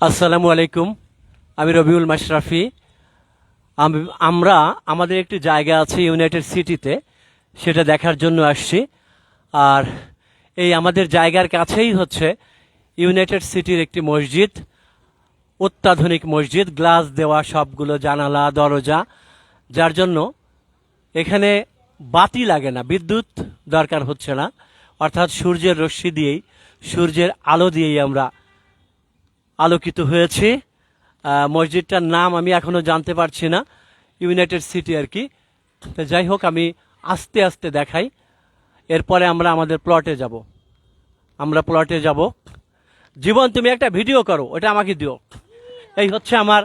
আসসালামু আলাইকুম। আমি রবিউল মাশরাফি। আম- আমরা আমাদের একটি জায়গা আছে ইউনাইটেড সিটিতে, সেটা দেখার জন্য আসছি। আর এই আমাদের জায়গার কাছেই হচ্ছে ইউনাইটেড সিটির একটি মসজিদ, অত্যাধুনিক মসজিদ, গ্লাস দেওয়া, সবগুলো জানালা, দরজা, যার জন্য এখানে বাতি লাগে না, বিদ্যুৎ দরকার হচ্ছে না। অর্থাৎ সূর্যের রশ্মি দিয়েই, সূর্যের আলো দিয়েই আমরা আলোকিত হয়েছে। মসজিদটার নাম আমি এখনও জানতে পারছি না ইউনাইটেড সিটি আর কি। তো যাই হোক আমি আস্তে আস্তে দেখাই। এরপরে আমরা আমাদের প্লটে যাব। আমরা প্লটে যাব। জীবন তুমি একটা ভিডিও করো ওটা আমাকে দিও। এই হচ্ছে আমার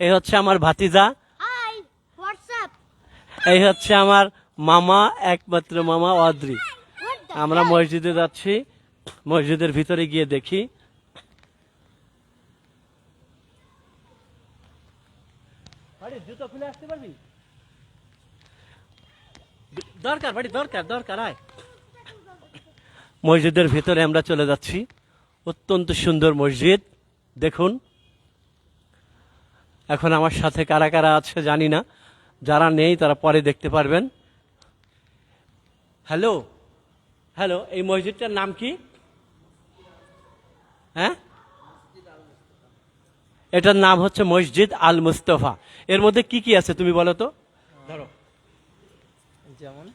এই হচ্ছে আমার ভাতিজা? এই হচ্ছে আমার মামা একমাত্র মামা অদ্রি। আমরা মসজিদে যাচ্ছি মসজিদের ভিতরে গিয়ে দেখি। জুতো খুলে আসতে পারবি? দরকার, বাড়ি, দরকার দরকার, আয়। মসজিদের ভিতরে আমরা চলে যাচ্ছি। অত্যন্ত সুন্দর মসজিদ, দেখুন। এখন আমার সাথে কারা কারা আছে জানি না। যারা নেই, তারা পরে দেখতে পারবেন। হ্যালো? হ্যালো, এই মসজিদটার নাম কি? হ্যাঁ? এটার নাম হচ্ছে মসজিদ আল মুস্তফা এর মধ্যে কি কি আছে তুমি বলো তো? ধরো। যেমন?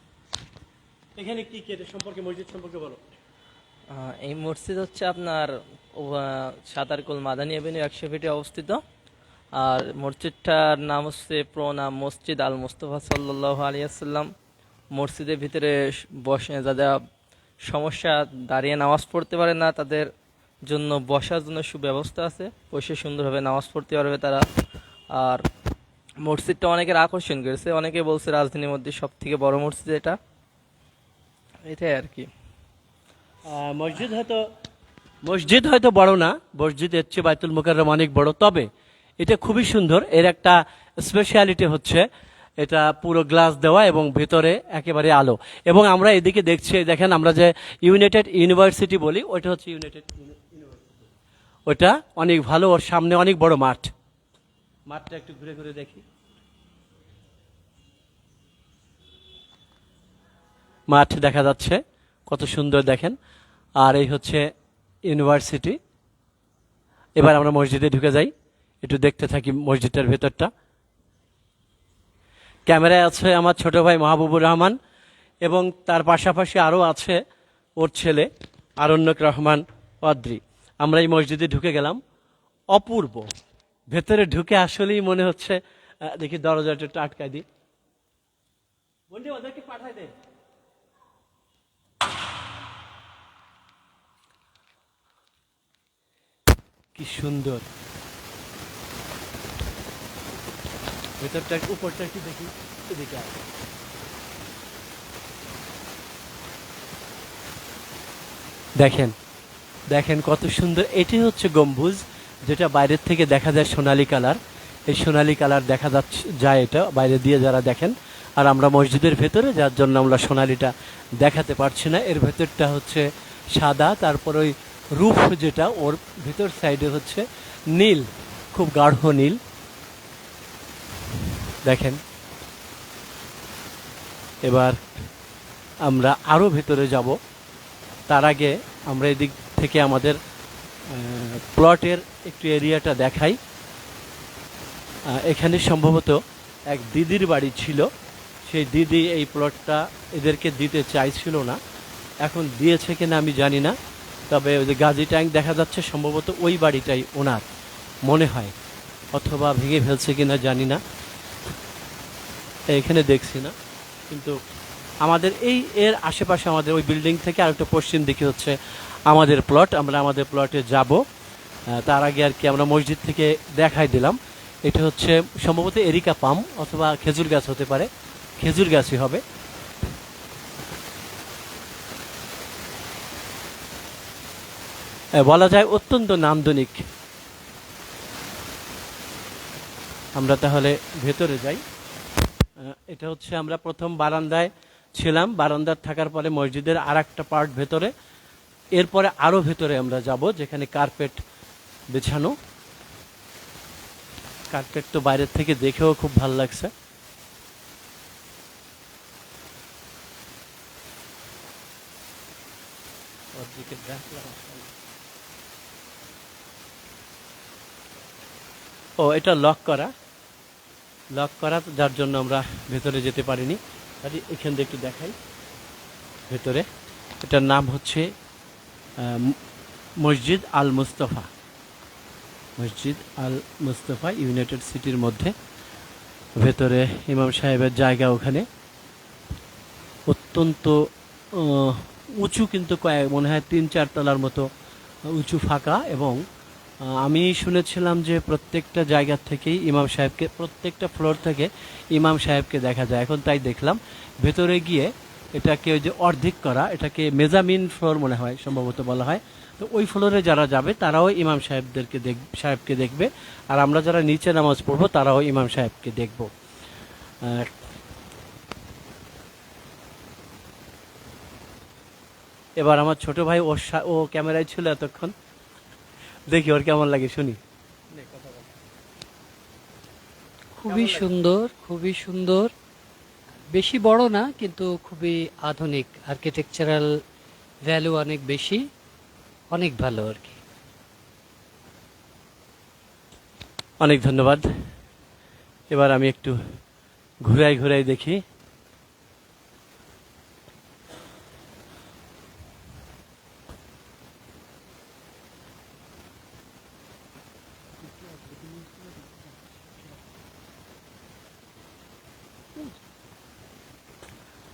এখানে কি কি সম্পর্কে মসজিদ সম্পর্কে বলো। এই মসজিদ হচ্ছে আপনার সাতারকুল মাদানী এভিনিউ একশো ফিটে অবস্থিত। আর মসজিদটার নাম হচ্ছে প্রণাম মসজিদ আল মুস্তফা সাল্লাহ আলিয়াল্লাম মসজিদের ভিতরে বসে যাদের সমস্যা দাঁড়িয়ে নামাজ পড়তে পারে না তাদের জন্য, বসার জন্য সুব্যবস্থা আছে। বসে সুন্দরভাবে নামাজ পড়তে পারবে তারা। আর মসজিদটা অনেকের আকর্ষণ করেছে। অনেকে বলছে রাজধানীর মধ্যে সব থেকে বড় মসজিদ এটা। এটাই আর কি। মসজিদ হয়তো মসজিদ হয়তো বড় না। মসজিদ এর চেয়ে বাইতুল মোকাররম অনেক বড়। তবে এটা খুবই সুন্দর। এর একটা স্পেশালিটি হচ্ছে এটা পুরো গ্লাস দেওয়া এবং ভেতরে একেবারে আলো। এবং আমরা এদিকে দেখছি, দেখেন আমরা যে ইউনাইটেড ইউনিভার্সিটি বলি ওটা হচ্ছে ইউনাইটেড ওটা অনেক ভালো, ওর সামনে অনেক বড় মাঠ। মাঠটা একটু ঘুরে ঘুরে দেখি। মাঠ দেখা যাচ্ছে, কত সুন্দর দেখেন। আর এই হচ্ছে ইউনিভার্সিটি। এবার আমরা মসজিদে ঢুকে যাই, একটু দেখতে থাকি মসজিদটার ভেতরটা। ক্যামেরায় আছে আমার ছোট ভাই মাহবুবুর রহমান এবং তার পাশাপাশি আরও আছে ওর ছেলে, আরণ্যক রহমান, অদ্রি। আমরা এই মসজিদে ঢুকে গেলাম। অপূর্ব। ভেতরে ঢুকে আসলেই মনে হচ্ছে দেখি দরজাটা একটু আটকায় দিই। বন্ধু, ওদেরকে পাঠায় দে। কি সুন্দর। ভেতরটা উপরটা একটু দেখি, এদিকে আয়। দেখেন দেখেন কত সুন্দর। এটি হচ্ছে গম্বুজ, যেটা বাইরের থেকে দেখা যায় সোনালি কালার। এই সোনালি কালার দেখা যাচ্ছে যায় এটা বাইরে দিয়ে যারা দেখেন। আর আমরা মসজিদের ভেতরে, যার জন্য আমরা সোনালিটা দেখাতে পারছি না, এর ভেতরটা হচ্ছে সাদা, তারপর ওই রুফ যেটা, ওর ভেতর সাইডে হচ্ছে নীল, খুব গাঢ় নীল। দেখেন। এবার আমরা আরও ভেতরে যাব। তার আগে আমরা এদিক থেকে আমাদের প্লটের একটু এরিয়াটা দেখাই। এখানে সম্ভবত এক দিদির বাড়ি ছিল। সেই দিদি এই প্লটটা এদেরকে দিতে চাইছিল না। এখন দিয়েছে কিনা আমি জানি না। তবে ওই যে গাজী ট্যাঙ্ক দেখা যাচ্ছে সম্ভবত ওই বাড়িটাই ওনার, মনে হয়। অথবা ভেঙে ফেলছে কিনা জানি না। এখানে দেখছি না, কিন্তু আমাদের এই, এর আশেপাশে আমাদের ওই বিল্ডিং থেকে আরেকটা পশ্চিম দিকে হচ্ছে আমাদের প্লট আমরা আমাদের প্লটে যাব। তার আগে আর কি আমরা মসজিদ থেকে দেখাই দিলাম। এটা হচ্ছে সম্ভবত এরিকা পাম অথবা খেজুর গাছ হতে পারে। খেজুর গাছই হবে। বলা যায় অত্যন্ত নান্দনিক। আমরা তাহলে ভেতরে যাই। এটা হচ্ছে আমরা প্রথম বারান্দায় ছিলাম বারান্দার থাকার পরে মসজিদের আর একটা পার্ট ভেতরে। এরপরে আরও ভেতরে আমরা যাব, যেখানে কার্পেট বিছানো। কার্পেট তো বাইরের থেকে দেখেও খুব ভালো লাগছে। ও, এটা লক করা। লক করা, যার জন্য আমরা ভেতরে যেতে পারিনি। কাজে এখান থেকে একটু দেখাই। ভেতরে। এটার নাম হচ্ছে মসজিদ আল মুস্তফা। মসজিদ আল মুস্তফা ইউনাইটেড সিটির মধ্যে। ভেতরে ইমাম সাহেবের জায়গা ওখানে। অত্যন্ত উঁচু কিন্তু কয়েক, মনে হয় তিন চার তলার মতো উঁচু ফাঁকা এবং আমি শুনেছিলাম যে প্রত্যেকটা জায়গা থেকেই ইমাম সাহেবকে, প্রত্যেকটা ফ্লোর থেকে ইমাম সাহেবকে দেখা যায়। এখন তাই দেখলাম, ভেতরে গিয়ে এটাকে ওই যে অর্ধেক করা, এটাকে মেজামিন ফ্লোর মনে হয়, সম্ভবত বলা হয়। তো ওই ফ্লোরে যারা যাবে, তারাও ইমাম সাহেবদেরকে দেখ, সাহেবকে দেখবে। আর আমরা যারা নিচে নামাজ পড়ব, তারাও ইমাম সাহেবকে দেখব। এবার আমার ছোট ভাই সা- ও ক্যামেরায় ছিল এতক্ষণ। দেখি ওর কেমন লাগে শুনি। খুবই সুন্দর খুবই সুন্দর। বেশি বড় না কিন্তু খুবই আধুনিক। আর্কিটেকচারাল ভ্যালু অনেক বেশি অনেক ভালো আর কি। অনেক ধন্যবাদ। এবার আমি একটু ঘুরাই ঘুরাই দেখি।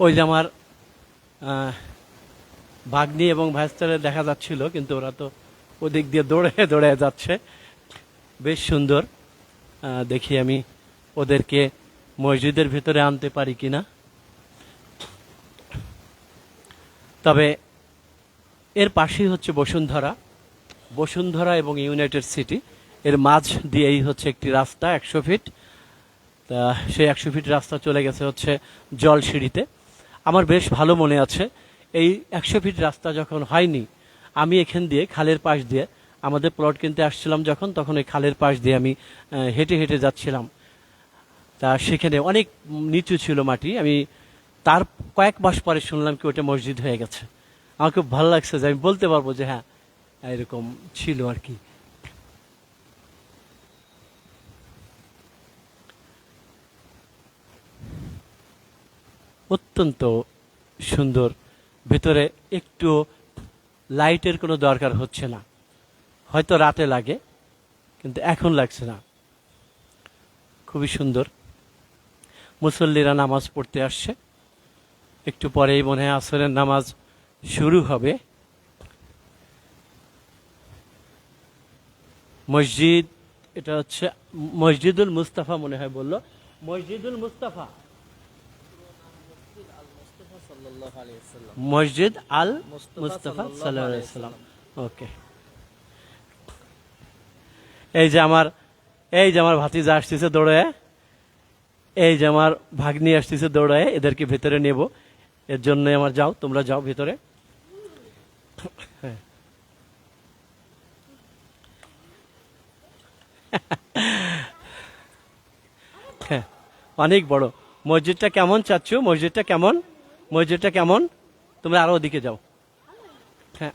ওই যে আমার ভাগ্নি এবং ভাইস্তারে দেখা যাচ্ছিল, কিন্তু ওরা তো ওদিক দিয়ে দৌড়ে দৌড়ে যাচ্ছে। বেশ সুন্দর। দেখি আমি ওদেরকে মসজিদের ভেতরে আনতে পারি কিনা। তবে এর পাশেই হচ্ছে বসুন্ধরা। বসুন্ধরা এবং ইউনাইটেড সিটি, এর মাঝ দিয়েই হচ্ছে একটি রাস্তা, একশো ফিট। সেই একশো ফিট রাস্তা চলে গেছে হচ্ছে জল সিঁড়িতে আমার বেশ ভালো মনে আছে, এই একশো ফিট রাস্তা যখন হয়নি, আমি এখান দিয়ে খালের পাশ দিয়ে, আমাদের প্লট কিনতে আসছিলাম যখন, তখন ওই খালের পাশ দিয়ে আমি হেঁটে হেঁটে যাচ্ছিলাম। তা সেখানে অনেক নিচু ছিল মাটি, আমি তার কয়েক মাস পরে শুনলাম কি ওটা মসজিদ হয়ে গেছে। আমার খুব ভালো লাগছে যে আমি বলতে পারব যে হ্যাঁ এরকম ছিল আর কি। অত্যন্ত সুন্দর। ভেতরে একটু লাইটের কোনো দরকার হচ্ছে না। হয়তো রাতে লাগে, কিন্তু এখন লাগছে না। খুবই সুন্দর। মুসল্লিরা নামাজ পড়তে আসছে। একটু পরেই মনে হয় আসরের নামাজ শুরু হবে। মসজিদ, এটা হচ্ছে মসজিদুল মুস্তাফা মনে হয় বলল। মসজিদুল মুস্তাফা। মসজিদ আল মুস্তাফা সাল্লাম ওকে এই যে আমার এই যে আমার ভাতিজা আসতেছে দৌড়ায় এই যে আমার ভাগ্নি আসতেছে দৌড়ায় এদেরকে ভেতরে নেব। এর জন্য আমার যাও তোমরা যাও ভেতরে। হ্যাঁ। হ্যাঁ। অনেক বড়। মসজিদটা কেমন চাচ্ছ? মসজিদটা কেমন? মসজিদটা কেমন? তোমরা আরও ওদিকে যাও। হ্যাঁ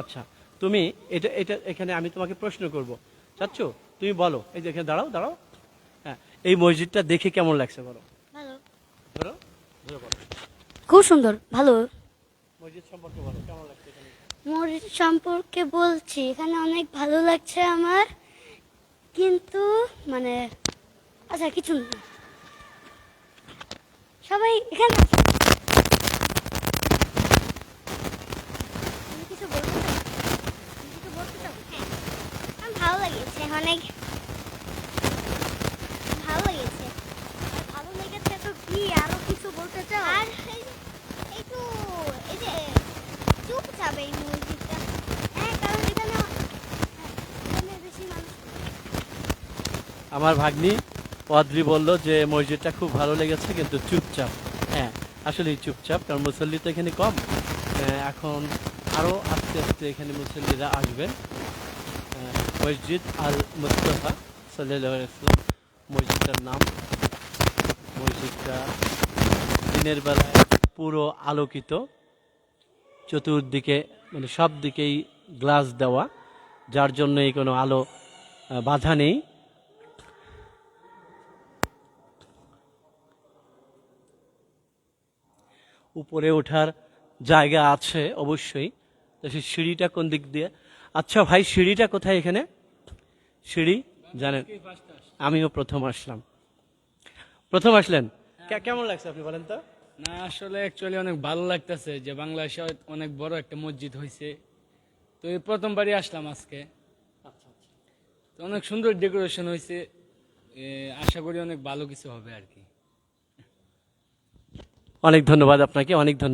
আচ্ছা। তুমি এটা এটা এখানে আমি তোমাকে প্রশ্ন করব। চাচ্ছ? তুমি বলো। এই যে এখানে দাঁড়াও দাঁড়াও। হ্যাঁ এই মসজিদটা দেখে কেমন লাগছে বলো? ধরো ধরো বলো। খুব সুন্দর ভালো। মসজিদ সম্পর্কে বলো কেমন লাগছে মসজিদ সম্পর্কে বলছি এখানে অনেক ভালো লাগছে আমার। কিন্তু মানে আচ্ছা কিছু না। সবাই এখানে আসো। তুমি কিছু বলতে চাও? তুমি কিছু বলতে চাও? হ্যাঁ। আমার ভালো লেগেছে অনেক ভালো লেগেছে। ভালো লেগেছে তো কি? আরও কিছু বলতে চাও? আর একটু এই যে চুপচাপ এই মসজিদটা হ্যাঁ কারণ এখানে হ্যাঁ, বেশি মানুষ আমার ভাগ্নি অদ্রি বলল যে মসজিদটা খুব ভালো লেগেছে কিন্তু চুপচাপ। হ্যাঁ আসলে চুপচাপ কারণ মুসল্লি তো এখানে কম। আহ, এখন আরও আস্তে আস্তে এখানে মুসল্লিরা আসবেন। আহ, মসজিদ আল মুস্তফা সাল্লাহ মসজিদটার নাম, মসজিদটা দিনের বেলায় পুরো আলোকিত, চতুর্দিকে মানে সব দিকেই গ্লাস দেওয়া, যার জন্য এই কোনো আলো বাধা নেই। উপরে ওঠার জায়গা আছে অবশ্যই। তো সেই সিঁড়িটা কোন দিক দিয়ে? আচ্ছা ভাই, সিঁড়িটা কোথায় এখানে? সিঁড়ি জানেন আমিও প্রথম আসলাম। প্রথম আসলেন। কেমন লাগছে আপনি বলেন তো? না আসলে অ্যাকচুয়ালি অনেক ভালো লাগতেছে যে বাংলাদেশে অনেক বড় একটা মসজিদ হয়েছে তো এই প্রথমবারই আসলাম আজকে। তো অনেক সুন্দর ডেকোরেশন হয়েছে আশা করি অনেক ভালো কিছু হবে আর কি। অনেক ধন্যবাদ আপনাকে অনেক ধন্যবাদ।